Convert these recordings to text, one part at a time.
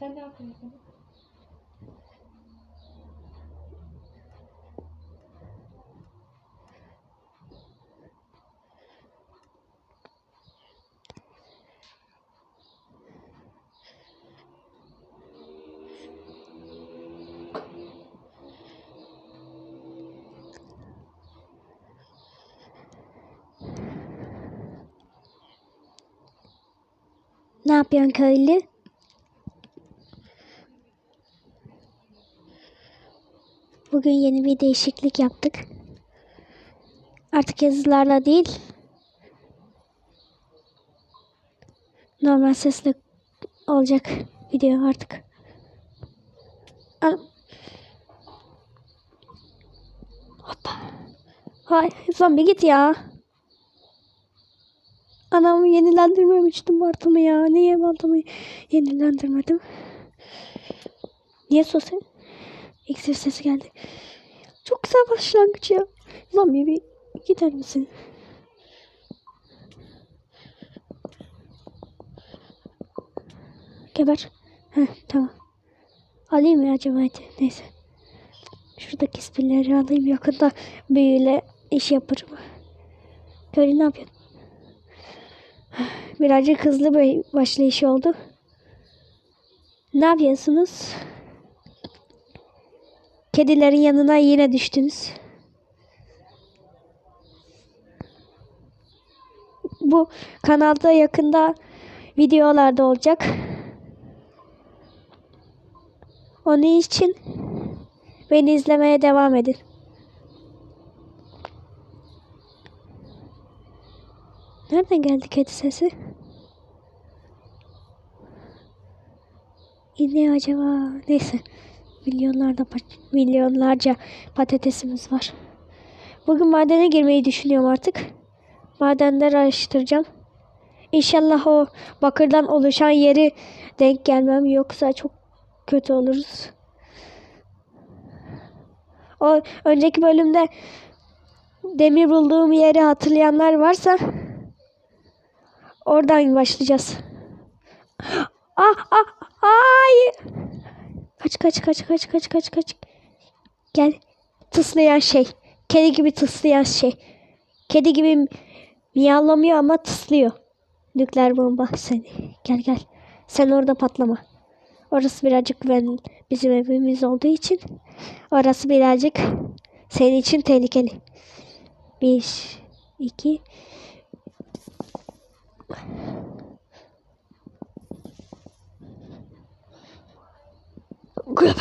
Sen ne yapıyorsun? Ne yapıyorsun köylü? Bugün yeni bir değişiklik yaptık. Artık yazılarla değil, normal sesle olacak video artık. Hoppa. Hay, zombi git ya. Anamı yenilendirmemiştim baltamı ya. Niye baltamı yenilendirmedim? Niye sosyal? İksir sesi geldi. Çok güzel başlangıç ya. Zombi bir gider misin? Geber. Heh, tamam. Alayım mı acaba? Hadi. Neyse. Şuradaki spilleri alayım. Yakında büyüyle iş yaparım. Köylü ne yapıyorsun? Birazcık hızlı bir başlayış oldu. Ne yapıyorsunuz? Kedilerin yanına yine düştünüz. Bu kanalda yakında videolarda olacak. Onun için beni izlemeye devam edin. Nereden geldi kedi sesi? Ne acaba? Neyse. Milyonlarda milyonlarca patatesimiz var. Bugün madene girmeyi düşünüyorum artık. Madenleri araştıracağım. İnşallah o bakırdan oluşan yeri denk gelmem yoksa çok kötü oluruz. O önceki bölümde demir bulduğum yeri hatırlayanlar varsa oradan başlayacağız. Ah ah ay. Kaç kaç kaç kaç kaç kaç kaç. Gel. Tıslayan şey. Kedi gibi tıslayan şey. Kedi gibi miyavlamıyor ama tıslıyor. Nükleer bomba seni. Gel gel. Sen orada patlama. Orası birazcık ben bizim evimiz olduğu için orası birazcık senin için tehlikeli. Bir, iki, Güp.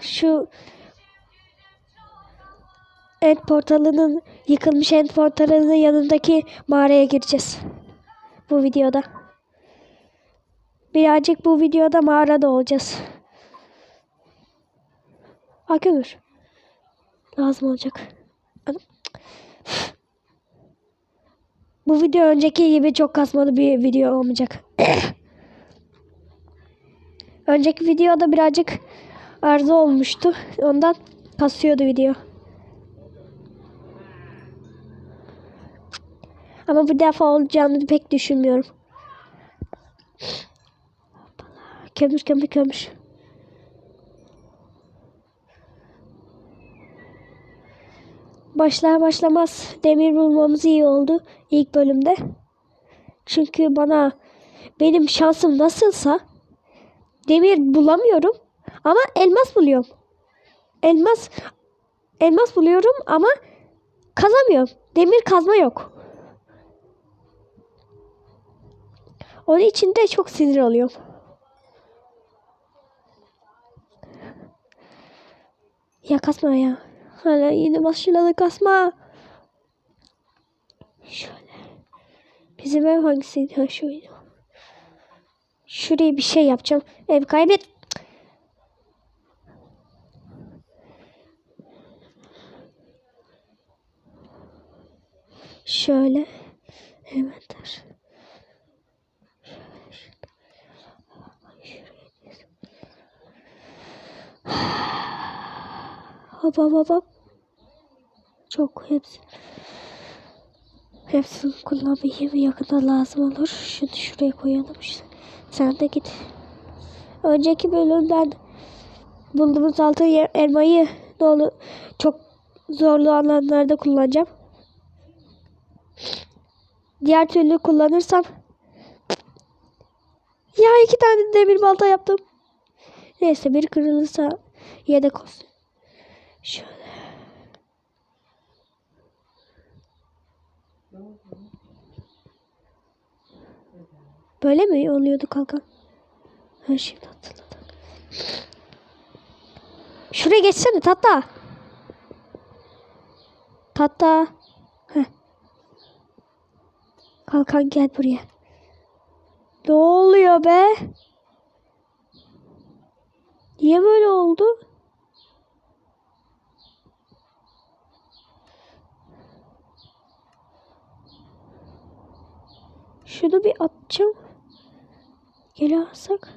Şu end portalının yıkılmış end portalının yanındaki mağaraya gireceğiz. Bu videoda. Birazcık bu videoda mağarada olacağız. Ha kömür. Lazım olacak. Bu video önceki gibi çok kasmalı bir video olmayacak. önceki videoda birazcık arıza olmuştu. Ondan kasıyordu video. Ama bu defa olacağını pek düşünmüyorum. Kömür kömür kömür. Başlar başlamaz demir bulmamız iyi oldu ilk bölümde. Çünkü bana benim şansım nasılsa demir bulamıyorum ama elmas buluyorum. Elmas elmas buluyorum ama kazamıyorum. Demir kazma yok. Onun için de çok sinir oluyorum. Ya kasma ya. Hala yeni başladı kasma. Şöyle. Bizim ev hangisiydi? Ha şuydu. Şuraya bir şey yapacağım. Ev kaybet. Şöyle. Hemen dur. Hop hop hop hop. Çok hepsi. Hepsini kullanmayayım. Yakında lazım olur. Şunu şuraya koyalım işte. Sen de git. Önceki bölümden bulduğumuz altın elmayı dolu çok zorlu alanlarda kullanacağım. Diğer türlü kullanırsam ya iki tane demir balta yaptım. Neyse bir kırılırsa yedek olsun. Şöyle. Böyle mi oluyordu kalkan? Ha şimdi hatırladım. Şuraya geçsene Tata. Tata. Heh. Kalkan gel buraya. Ne oluyor be? Niye böyle oldu? Şunu bir atacağım. Geri alsak.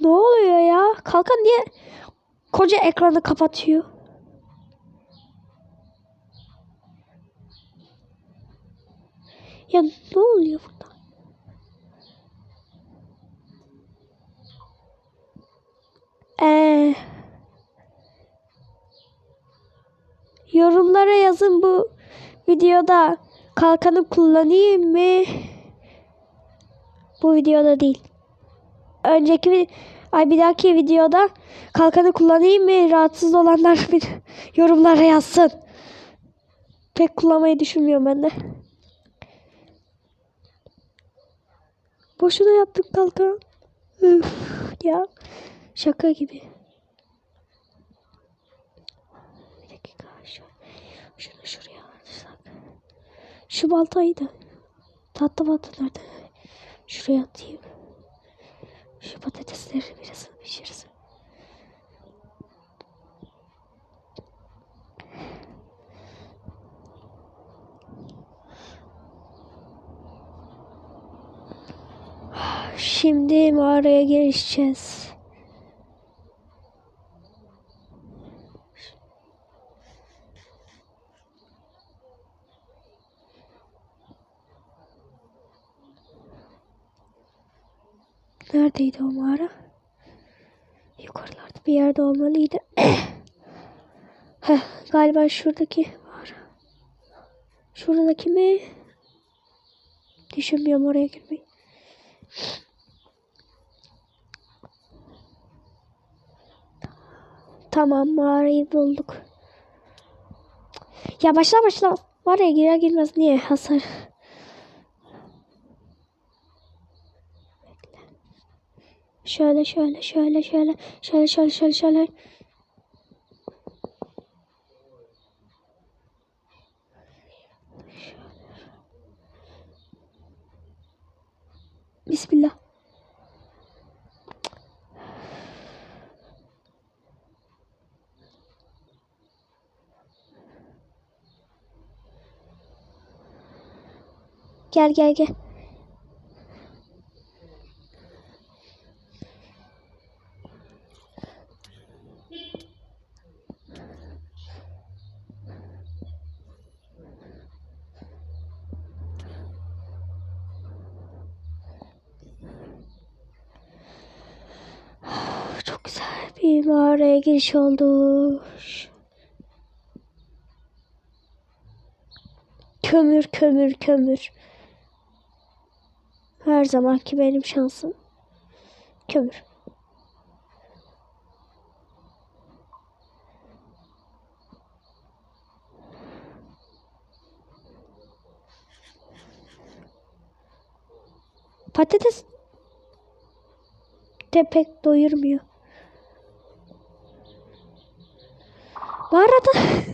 Ne oluyor ya? Kalkan niye koca ekranı kapatıyor? Ya ne oluyor burada? Ee, yorumlara yazın bu videoda kalkanı kullanayım mı? Bu videoda değil. Önceki ay bir dahaki videoda kalkanı kullanayım mı? Rahatsız olanlar bir yorumlara yazsın. Pek kullanmayı düşünmüyorum ben de. Boşuna yaptık kalkan. Üf, ya şaka gibi. Bir dakika şu, şunu şuraya alırsak. Şu baltayı da tatlı balta nerede? Şuraya atayım. Şu patatesleri biraz pişirsin. Şimdi mağaraya girişeceğiz. Neredeydi o mağara? Yukarılarda bir yerde olmalıydı. Heh, galiba şuradaki mağara. Şuradaki mi? Düşünmüyorum oraya girmeyi. Tamam mağarayı bulduk. Ya başla başla. Mağaraya girer girmez niye hasar? Şöyle şöyle şöyle şöyle şöyle şöyle şöyle şöyle. Bismillah. Gel gel gel. Çok güzel mağaraya giriş oldu. Kömür, kömür, kömür. Her zamanki benim şansım. Kömür. Patates de pek doyurmuyor. Mağarada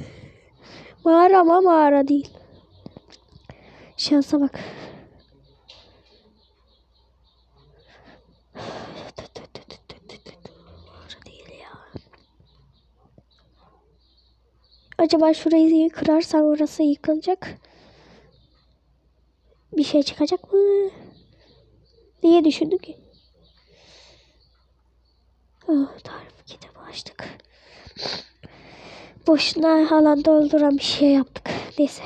mağara ama mağara değil. Şansa bak. Mağara. Acaba şurayı kırarsam orası yıkılacak. Bir şey çıkacak mı? Diye düşündüm ki. Oh, Tanrım. uğraştık. Boşuna alan dolduran bir şey yaptık. Neyse.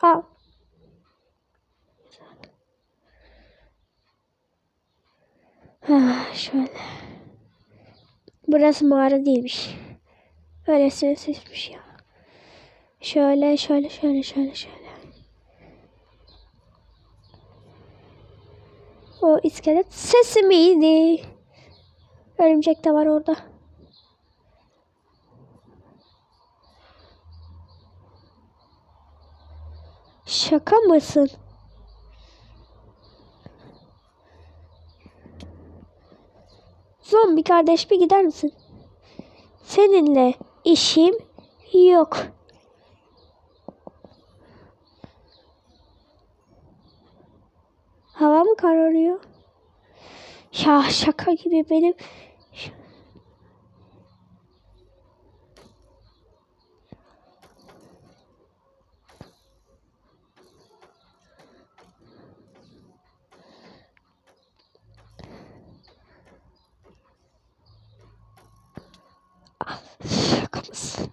Al. Ha, şöyle. Burası mağara değilmiş. Öylesine seçmiş ya. Şöyle, şöyle, şöyle, şöyle, şöyle. O iskelet sesi miydi? Örümcek de var orada. Şaka mısın? Zombi kardeş bir gider misin? Seninle işim yok. Hava mı kararıyor? Ya şaka gibi benim. Şaka mısın?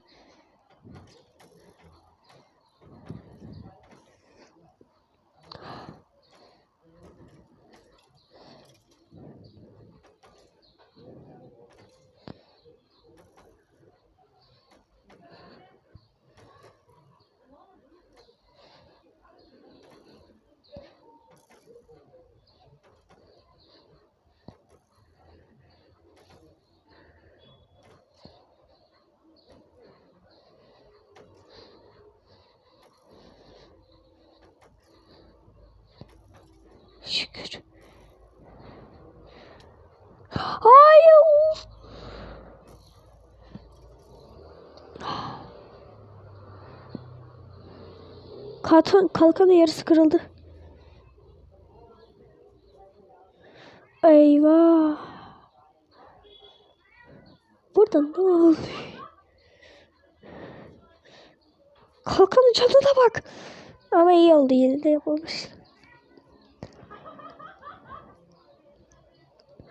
Şükür. Hayır. Kalkan, kalkanın yarısı kırıldı. Eyvah. Burada ne oluyor? Kalkanın canına bak. Ama iyi oldu yine de yapılmış.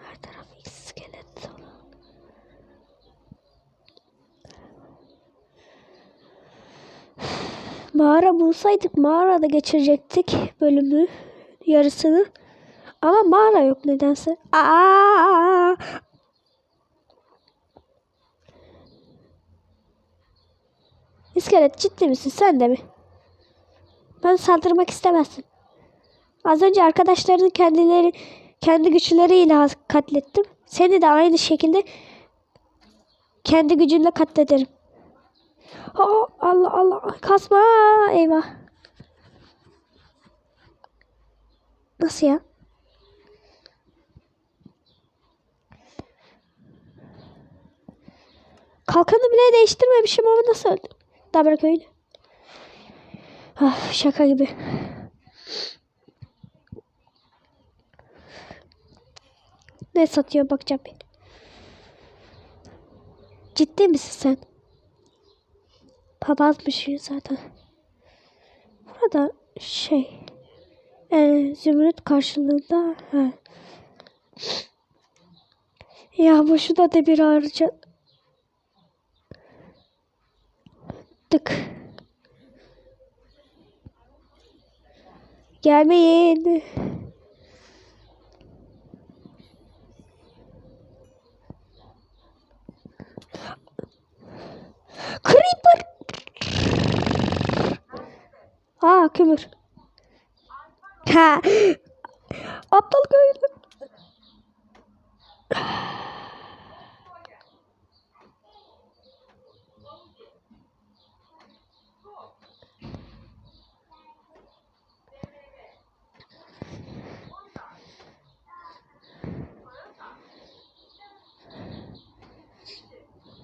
Her taraf iskelet dolu. Mağara bulsaydık mağarada geçirecektik bölümü yarısını. Ama mağara yok nedense. Aa! İskelet ciddi misin sen de mi? Ben saldırmak istemezsin. Az önce arkadaşlarının kendileri kendi güçleriyle katlettim. Seni de aynı şekilde kendi gücünle katlederim. Aa, Allah Allah kasma eyvah. Nasıl ya? Kalkanı bile değiştirmemişim ama nasıl öldüm? Daha bırak öyle. Ah, şaka gibi. Ne satıyor bakacağım bir. Ciddi misin sen? Papazmış zaten. Burada şey e, zümrüt karşılığında ha. Ya boşuna da bir harca tık. Gelmeyin. Creeper. Aa kömür. Ha. Aptal köylü.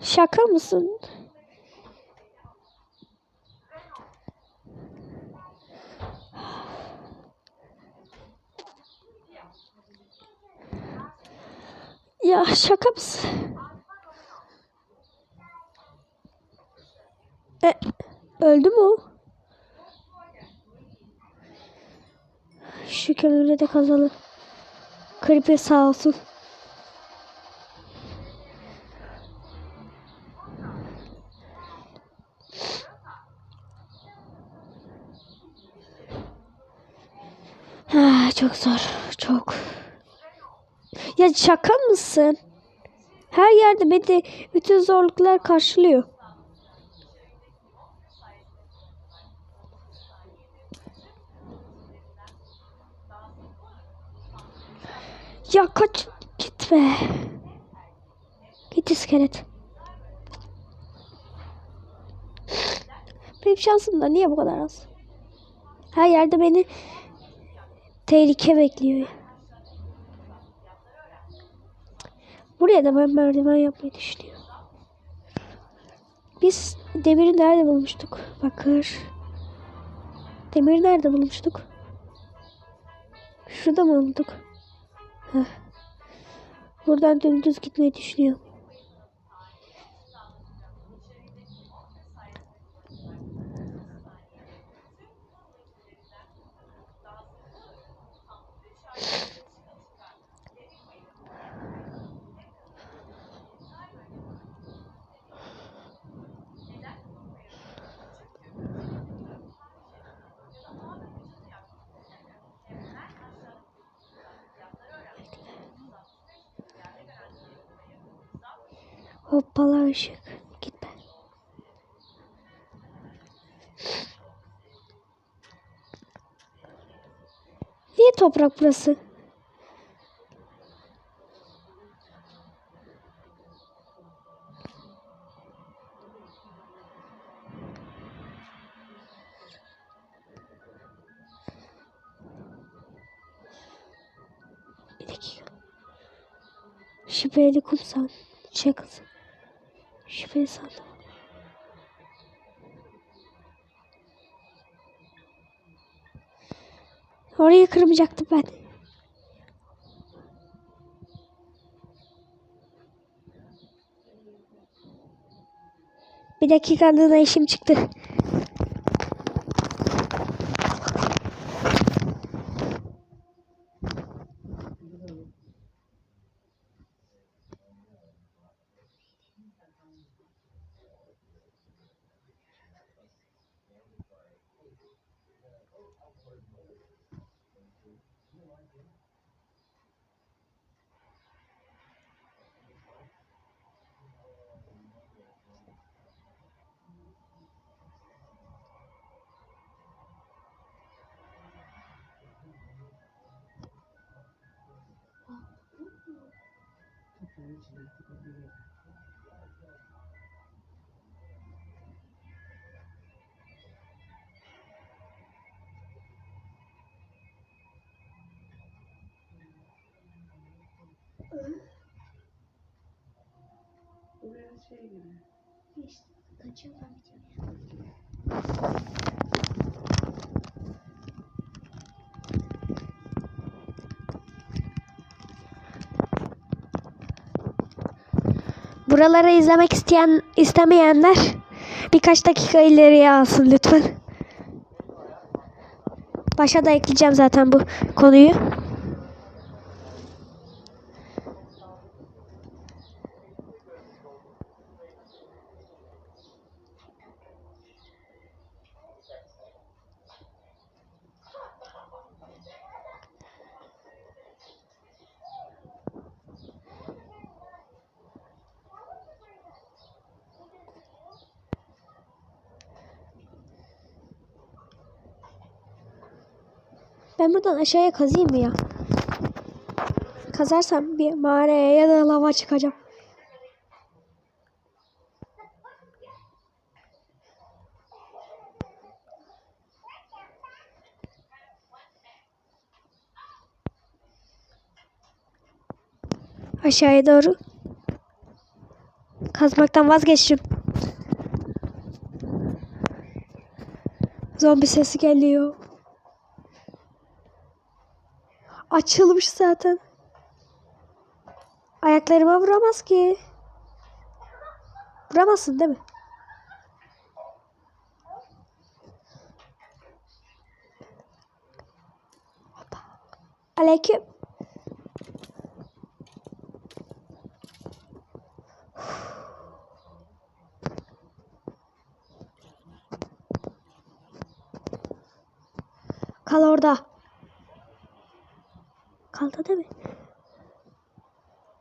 Şaka mısın? Ya şaka mısın? E, öldü mü o? Şu kömürü de kazalım. Creeper sağ olsun. Ah, çok zor. Çok. Ya şaka mısın? Her yerde beni bütün zorluklar karşılıyor. Ya kaç gitme. Git iskelet. Benim şansım da niye bu kadar az? Her yerde beni tehlike bekliyor. Buraya da ben merdiven yapmayı düşünüyorum. Biz demiri nerede bulmuştuk? Bakır. Demiri nerede bulmuştuk? Şurada mı bulduk? Heh. Buradan dümdüz gitmeyi düşünüyorum. Hoppala ışık. Gitme. Niye toprak burası? Şüpheli kumsal. Şakası. Şüpheli sandım. Orayı kırmayacaktım ben. Bir dakikalığına işim çıktı. Bu biraz şey gibi. İşte kaçırma bitiyor. Buraları izlemek isteyen istemeyenler birkaç dakika ileriye alsın lütfen. Başa da ekleyeceğim zaten bu konuyu. Buradan aşağıya kazayım mı ya? Kazarsam bir mağaraya ya da lava çıkacağım. Aşağıya doğru kazmaktan vazgeçtim. Zombi sesi geliyor. Açılmış zaten. Ayaklarıma vuramaz ki. Vuramazsın değil mi? Hoppa. Aleyküm. Kal orada. Kaldı değil mi?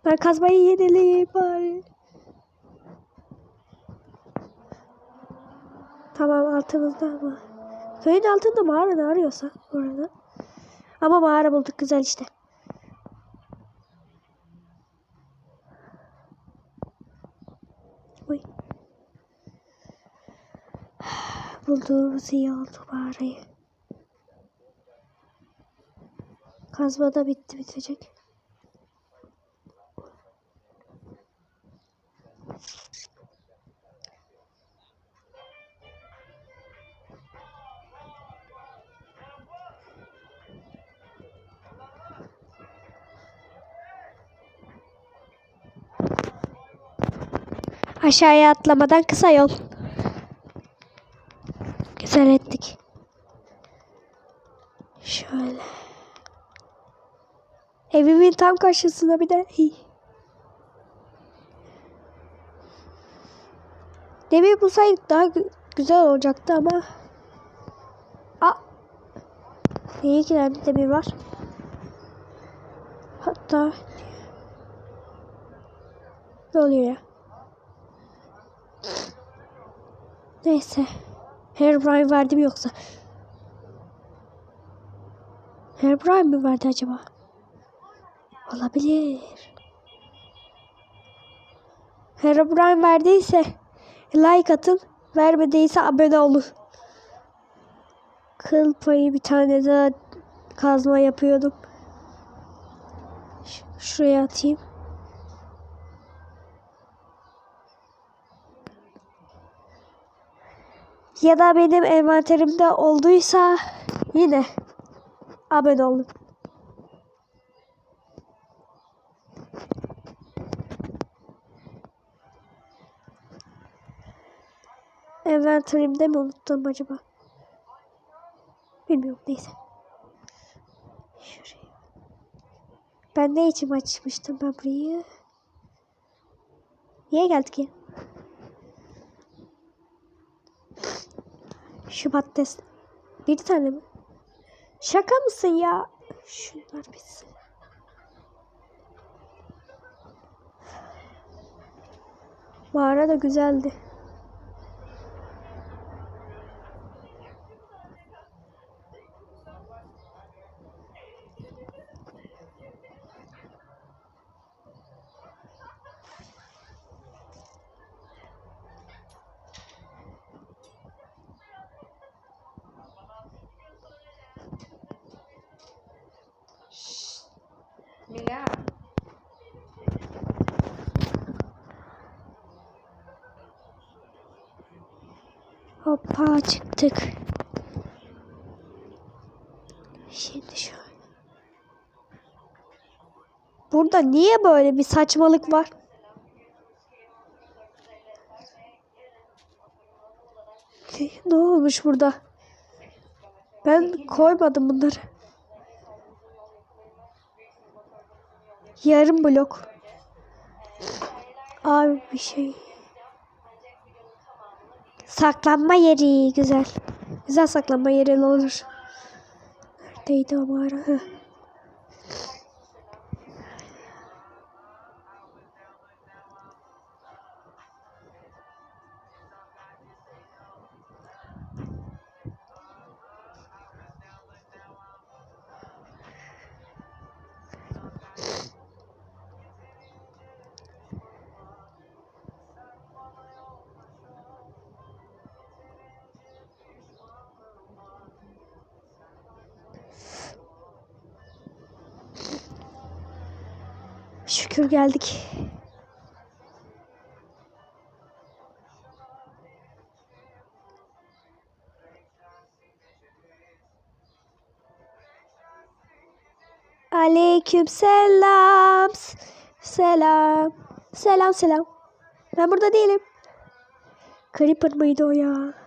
Ben kazmayı yenileyim bari. Tamam altımızda ama. Köyün altında mağara ne arıyorsa orada. Ama mağara bulduk güzel işte. Oy. Bulduğumuz iyi oldu mağarayı. Kazma da bitti bitecek. Aşağıya atlamadan kısa yol. Güzel ettik. Şöyle. Evimin tam karşısında bir de. Hi. Demir bulsaydık daha gü- güzel olacaktı ama. Aa. İyi ki de demir var. Hatta. Ne oluyor ya? Neyse. Herobrine verdi mi yoksa? Herobrine mi verdi acaba? Olabilir. Herobrine verdiyse like atın. Vermediyse abone olun. Kıl payı bir tane daha kazma yapıyordum. Ş- şuraya atayım. Ya da benim envanterimde olduysa yine abone olun. Envanterimde mi unuttum acaba? Bilmiyorum neyse. Şuraya. Ben ne için açmıştım ben burayı? Niye geldik ya? Şu patates. Bir tane mi? Şaka mısın ya? Şunlar bitsin. Mağara da güzeldi. Mila. Hoppa çıktık. Şimdi şöyle. Burada niye böyle bir saçmalık var? Ne olmuş burada? Ben koymadım bunları. Yarım blok. Abi bir şey. Saklanma yeri güzel. Güzel saklanma yeri olur. Neredeydi o mağara? Heh. Geldik. Aleyküm selam. Selam. Selam selam. Ben burada değilim. Creeper mıydı o ya?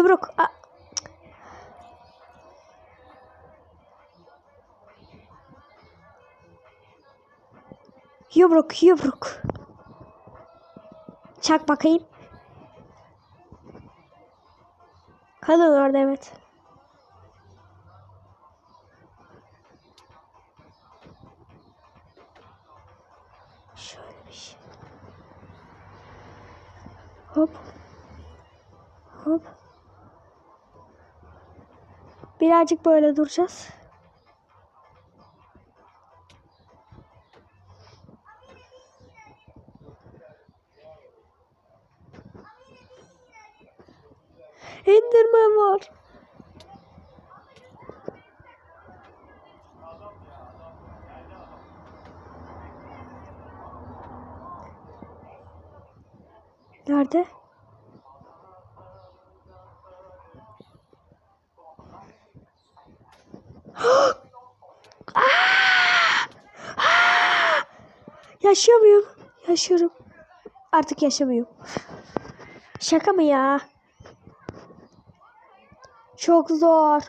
Yumruk. A- Yumruk, yumruk. Çak bakayım. Kalın orada evet. Şöyle bir şey. Hop. Hop. Birazcık böyle duracağız. Enderman var. Nerede? Yaşıyor muyum? Yaşıyorum. Artık yaşamıyorum. Şaka mı ya? Çok zor.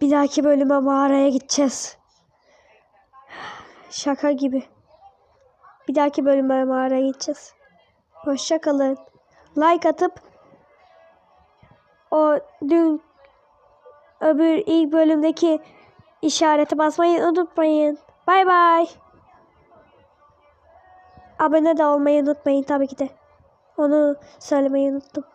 Bir dahaki bölüme mağaraya gideceğiz. Şaka gibi. Bir dahaki bölüme mağaraya gideceğiz. Hoşça kalın. Like atıp o dün öbür ilk bölümdeki işareti basmayı unutmayın. Bay bay. Abone de olmayı unutmayın tabii ki de. Onu söylemeyi unuttum.